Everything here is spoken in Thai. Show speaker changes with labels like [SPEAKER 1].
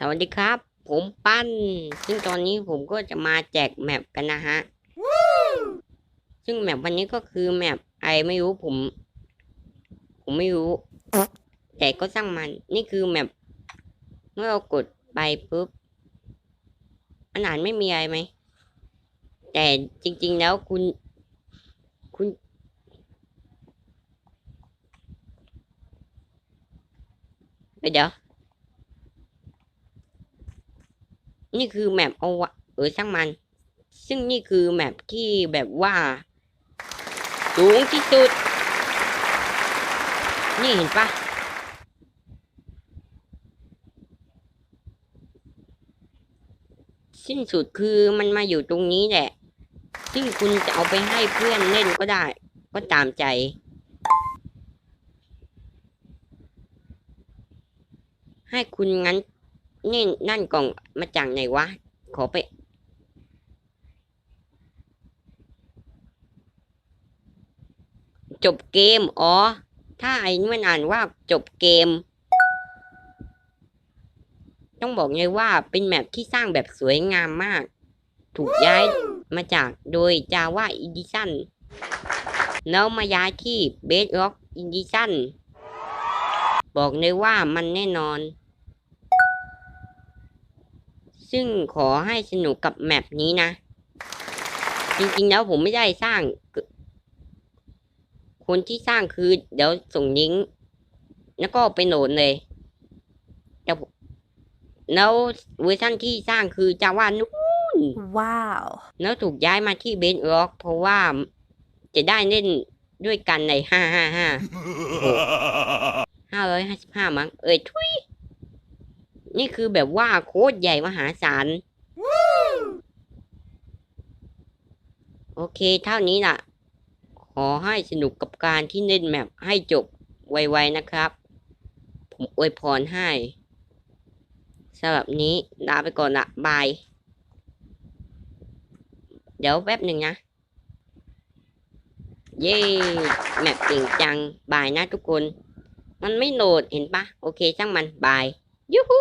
[SPEAKER 1] สวัสดีครับ ผมปั้น ซึ่งตอนนี้ผมก็จะมาแจกแมปกันนะฮะ ซึ่งแมปวันนี้ก็คือแมปไอไม่รู้ผม ผมไม่รู้ แต่ก็สร้างมัน นี่คือแมปเมื่อเรากดไปปุ๊บอันอ่านไม่มีอะไรไหม แต่จริง ๆ แล้วคุณ คุณเดี๋ยว นี่คือแมปเอาวะเออช่างมัน ซึ่งนี่คือแมปที่แบบว่า สูงที่สุด นี่เห็นปะสิ้นสุดคือมันมาอยู่ตรงนี้แหละ ซึ่งคุณจะเอาไปให้เพื่อนเล่นก็ได้ ก็ตามใจ ให้คุณงั้น นี่นั่นกล่องมาจากไหนวะ ขอไป จบเกม อ๋อ ถ้าไอ้นี่มันอ่านว่าจบเกม ต้องบอกเลยว่าเป็นแมปที่สร้างแบบสวยงามมาก ถูกย้ายมาจากโดย Java Edition แล้วมาย้ายที่ Bedrock Edition บอกเลยว่ามันแน่นอน ซึ่งขอให้สนุกกับแมปนี้นะ จริงๆแล้วผมไม่ได้สร้าง คนที่สร้างคือเดี๋ยวส่งลิงก์แล้วก็ไปโหลดเลยแต่ผมแล้วเวอร์ชันที่สร้างคือจาว่านู่น
[SPEAKER 2] Wow.
[SPEAKER 1] แล้วถูกย้ายมาที่เบนร็อกเพราะว่าจะได้เล่นด้วยกันในห้าห้าห้าห้าร้อยห้าสิบห้ามั้งเอ้ยทุย นี่คือแบบว่าโคตรใหญ่มหาศาลโอเค เท่านี้ล่ะ ขอให้สนุกกับการที่เล่นแมปให้จบไวๆนะครับ ผมอวยพรให้สำหรับนี้ลาไปก่อนละบาย เดี๋ยวแป๊บหนึ่งนะ เย้แมปเก่งจัง บายนะทุกคน มันไม่โหลดเห็นปะโอเคช่างมัน บาย ยูฮู